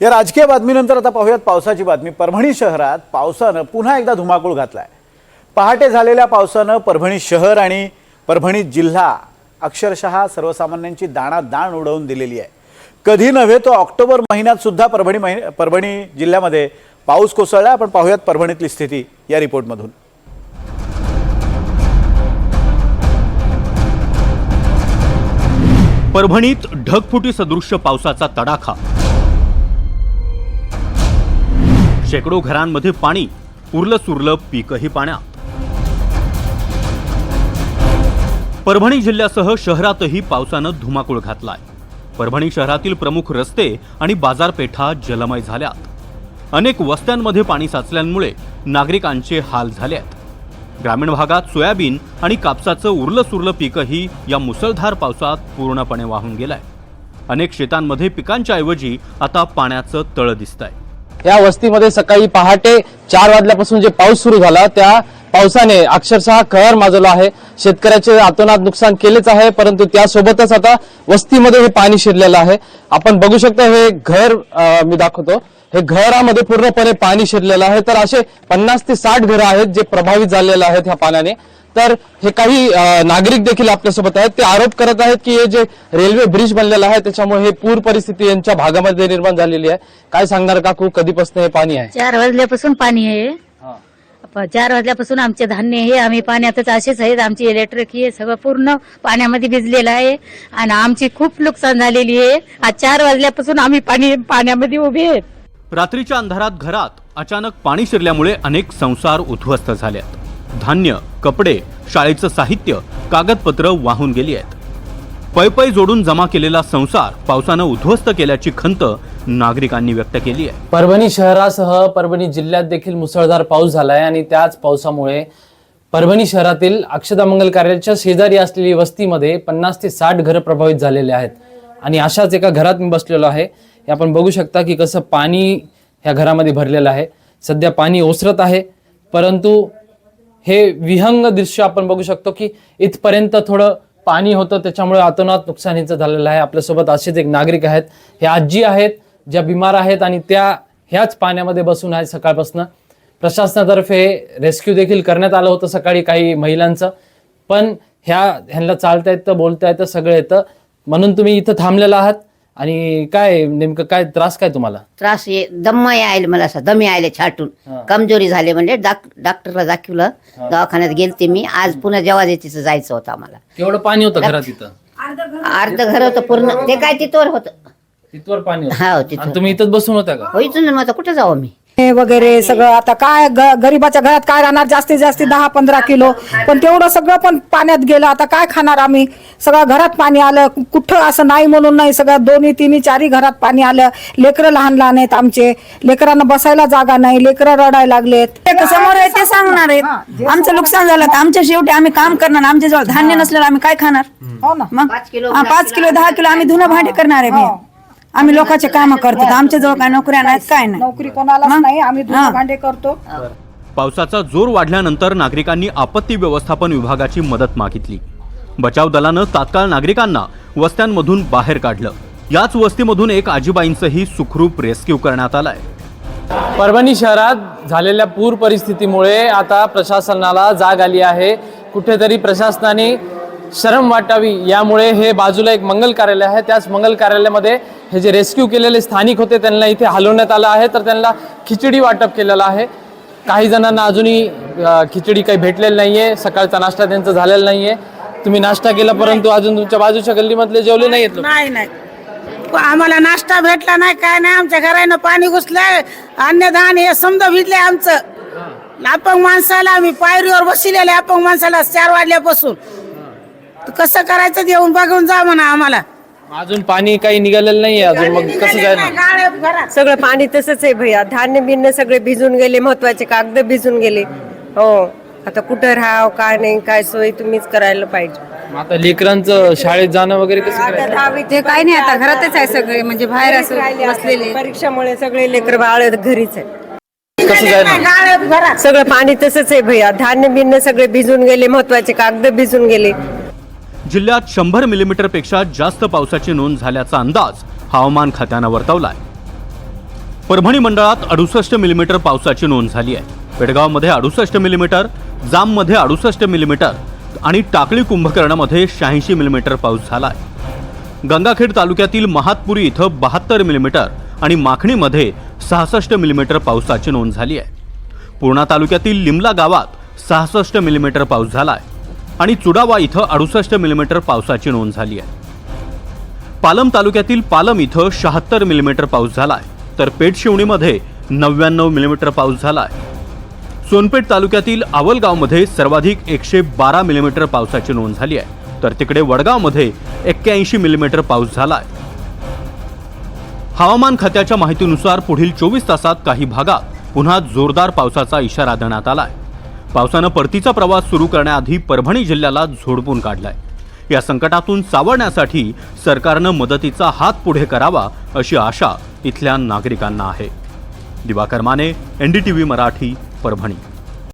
या राजकीय बातमीनंतर आता पाहूयात पावसाची बातमी. परभणी शहरात पावसानं पुन्हा एकदा धुमाकूळ घातलाय. पहाटे झालेल्या पावसानं परभणी शहर आणि परभणी जिल्हा अक्षरशः सर्वसामान्यांची दाणा दाण उडवून दिलेली आहे. कधी नव्हे तो ऑक्टोबर महिन्यात सुद्धा परभणी महि परभणी जिल्ह्यामध्ये पाऊस कोसळला. आपण पाहूयात परभणीतली स्थिती या रिपोर्टमधून. परभणीत ढगफुटी सदृश्य पावसाचा तडाखा. शेकडो घरांमध्ये पाणी उरलं सुरलं पीकही पाण्यात परभणी जिल्ह्यासह शहरातही पावसानं धुमाकूळ घातलाय. परभणी शहरातील प्रमुख रस्ते आणि बाजारपेठा जलमय झाल्यात. अनेक वस्त्यांमध्ये पाणी साचल्यामुळे नागरिकांचे हाल झाले आहेत ग्रामीण भागात सोयाबीन आणि कापसाचं उरलं सुरलं पीकही या मुसळधार पावसात पूर्णपणे वाहून गेलंय. अनेक शेतांमध्ये पिकांच्या ऐवजी आता पाण्याचं तळ दिसतंय. या वस्तीमध्ये सकाळी पहाटे चार वाजल्यापासून जे पाऊस सुरू झाला त्या पावसाने अक्षरशः कहर माजवला आहे. शेतकऱ्याचे आतोनात नुकसान केलेच आहे परंतु त्यासोबतच आता वस्तीमध्ये हे पाणी शिरलेलं आहे. आपण बघू शकता हे घर मी दाखवतो. हे घरामध्ये पूर्णपणे पाणी शिरलेलं आहे. तर असे पन्नास ते साठ घरं आहेत जे प्रभावित झालेले आहेत ह्या पाण्याने. तर हे काही नागरिक देखील आपल्यासोबत आहेत. ते आरोप करत आहेत की हे जे रेल्वे ब्रिज बनलेला आहे त्याच्यामुळे हे पूर परिस्थिती यांच्या भागामध्ये निर्माण झालेली आहे. काय सांगणार काकू? कधीपासून हे पाणी आहे? चार वाजल्यापासून पाणी आहे. प- चार वाजल्यापासून आमचे धान्य हे आम्ही पाण्यातच असेच आहेत. आमची इलेक्ट्रिक हे सगळं पूर्ण पाण्यामध्ये भिजलेलं आहे. आणि आमची खूप नुकसान झालेली आहे. आज चार वाजल्यापासून आम्ही पाणी पाण्यामध्ये उभे आहेत. रात्रीच्या अंधारात घरात अचानक पाणी शिरल्यामुळे अनेक संसार उद्ध्वस्त झालेत. धान्य कपडे शाळेचं साहित्य कागदपत्र वाहून गेली आहेत. पैपै जोडून जमा केलेला संसार पावसानं उद्ध्वस्त केल्याची खंत नागरिकांनी व्यक्त केली आहे. परभणी शहरासह परभणी जिल्ह्यात देखील मुसळधार पाऊस झालाय आणि त्याच पावसामुळे परभणी शहरातील अक्षता मंगल कार्यालयाच्या शेजारी असलेली वस्तीमध्ये पन्नास ते साठ घरं प्रभावित झालेले आहेत. आणि अशाच एका घरात मी बसलेलो आहे. हे आपण बघू शकता की कसं पाणी ह्या घरामध्ये भरलेलं आहे. सध्या पाणी ओसरत आहे परंतु हे विहंग दृश्य आपण बघू शकतो की इथपर्यंत थोडं पाणी होतं त्याच्यामुळे अतोनात नुकसानीचं झालेलं आहे. आपल्यासोबत असेच एक नागरिक आहेत. हे आजी आहेत ज्या बिमार आहेत आणि त्या ह्याच पाण्यामध्ये बसून आहेत सकाळपासून. प्रशासनातर्फे रेस्क्यू देखील करण्यात आलं होतं सकाळी काही महिलांचं. पण ह्या ह्यांना चालता येतं बोलता येतं सगळं येतं. म्हणून तुम्ही इथं थांबलेला आहात. आणि काय नेमकं काय त्रास काय तुम्हाला? त्रास ये दम्म यायला मला असं दमी यायला छाटून. कमजोरी झाली म्हणजे डाक डॉक्टरला दाखवलं. दवाखान्यात गेलते मी. आज पुन्हा जेव्हा तिथं जायचं होतं आम्हाला. केवढं पाणी होतं घरात इथं अर्ध घर होतं पूर्ण. ते काय तिथवर होतं. तिथवर पाणी होतं. हा आणि तिथं तुम्ही इथंच बसून होता का? होईच ना मग आता कुठं जाऊ मी हे वगैरे सगळं. आता काय गरीबाच्या घरात काय राहणार? जास्तीत जास्त दहा पंधरा किलो. पण तेवढं सगळं पण पाण्यात गेलं. आता काय खाणार आम्ही? सगळं घरात पाणी आलं. कुठं असं नाही म्हणून नाही सगळं. दोन्ही तिन्ही चारही घरात पाणी आलं. लेकरं लहान लहान आहेत आमचे. लेकरांना बसायला जागा नाही. लेकरं रडायला लागलेत. ते समोर आहे ते सांगणार आहेत. आमचं नुकसान झालं तर आमच्या शेवटी आम्ही काम करणार. आमच्या जवळ धान्य नसल्यावर आम्ही काय खाणार? हो ना. मग पाच किलो हा, पाच किलो दहा किलो आम्ही धुणं भांडे करणार आहे मी. आम्ही लोकांचे काम करतो तर आमच्या जवळ काय नोकऱ्या नाहीत काय नाही. नोकरी कोणालाच मग? नाही आम्ही. धुणं भांडे करतो. पावसाचा जोर वाढल्यानंतर नागरिकांनी आपत्ती व्यवस्थापन विभागाची मदत मागितली. बचाव दलानं तात्काळ नागरिकांना वस्त्यांमधून बाहेर काढलं. याच वस्तीमधून एक आजीबाईंचंही सुखरूप रेस्क्यू करण्यात आलंय. परभणी शहरात झालेल्या पूर परिस्थितीमुळे आता प्रशासनाला जाग आली आहे. कुठेतरी प्रशासनाने शरम वाटावी यामुळे हे बाजूला एक मंगल कार्यालय आहे. त्याच मंगल कार्यालयामध्ये हे जे रेस्क्यू केलेले स्थानिक होते त्यांना इथे हलवण्यात आलं आहे. तर त्यांना खिचडी वाटप केलेलं आहे. काही जणांना अजूनही खिचडी काही भेटलेली नाहीये. सकाळचा नाश्ता त्यांचा झालेला नाहीये. तुम्ही नाश्ता केला परंतु अजून तुमच्या बाजूच्या गल्लीमधले जेवले नाहीत लोक. नाही नाही. आम्हाला नाश्ता भेटला नाही काय नाही. आमच्या घरानं पाणी घुसलंय. अन्नदान हे समजा भिजले आमचं. अपंग माणसाला आम्ही पायरीवर बसलेले अपंग माणसाला चार वाजल्यापासून. तर कसं करायचं देऊन बघून जा म्हणा आम्हाला. अजून पाणी काही निघालेलं नाहीये अजून मग कसं जायचं? गाळ्या घरात सगळं पाणी तसंच आहे भैया. धान्य बिन्य सगळे भिजून गेले महत्त्वाचे कागद भिजून गेले. हो आता कुठं राहाव काय नाही काय सोय तुम्हीच करायला पाहिजे. मग आता लेकरांचं शाळेत जाणं वगैरे कसं करायचं? ते काय नाही आता घरातच आहे सगळे म्हणजे बाहेर असं बसलेले. परीक्षामुळे सगळे लेकर बाळ घरीच आहे कसं जायचं? गाळ्या घरात सगळं पाणी तसंच आहे भैया. धान्य बिन्य सगळे भिजून गेले महत्त्वाचे कागद भिजून गेले. जिल्ह्यात शंभर मिलीमीटरपेक्षा जास्त पावसाची नोंद झाल्याचा अंदाज हवामान खात्यानं वर्तवलाय. परभणी मंडळात अडुसष्ट मिलीमीटर पावसाची नोंद झाली आहे. पेडगावमध्ये अडुसष्ट मिलीमीटर जाममध्ये अडुसष्ट मिलीमीटर आणि टाकळी कुंभकर्णामध्ये शहाऐंशी मिलीमीटर पाऊस झाला आहे गंगाखेड तालुक्यातील महातपुरी इथं बहात्तर मिलीमीटर आणि माखणीमध्ये सहासष्ट मिलीमीटर पावसाची नोंद झाली आहे. पूर्णा तालुक्यातील लिमला गावात सहासष्ट मिलीमीटर पाऊस झाला आहे आणि चुडावा इथं अडुसष्ट मिलीमीटर पावसाची नोंद झाली आहे. पालम तालुक्यातील पालम इथं शहात्तर मिलीमीटर पाऊस झालाय. तर पेठशिवणीमध्ये नव्याण्णव मिलीमीटर पाऊस झालाय. सोनपेठ तालुक्यातील आवलगावमध्ये सर्वाधिक एकशे बारा मिलीमीटर पावसाची नोंद झाली आहे. तर तिकडे वडगावमध्ये एक्क्याऐंशी मिलीमीटर पाऊस झालाय. हवामान खात्याच्या माहितीनुसार पुढील चोवीस तासात काही भागात पुन्हा जोरदार पावसाचा इशारा देण्यात आलाय. पावसानं परतीचा प्रवास सुरू करण्याआधी परभणी जिल्ह्याला झोडपून काढलाय. या संकटातून सावरण्यासाठी सरकारनं मदतीचा हात पुढे करावा अशी आशा इथल्या नागरिकांना आहे. दिवाकर माने एनडीटीव्ही मराठी परभणी.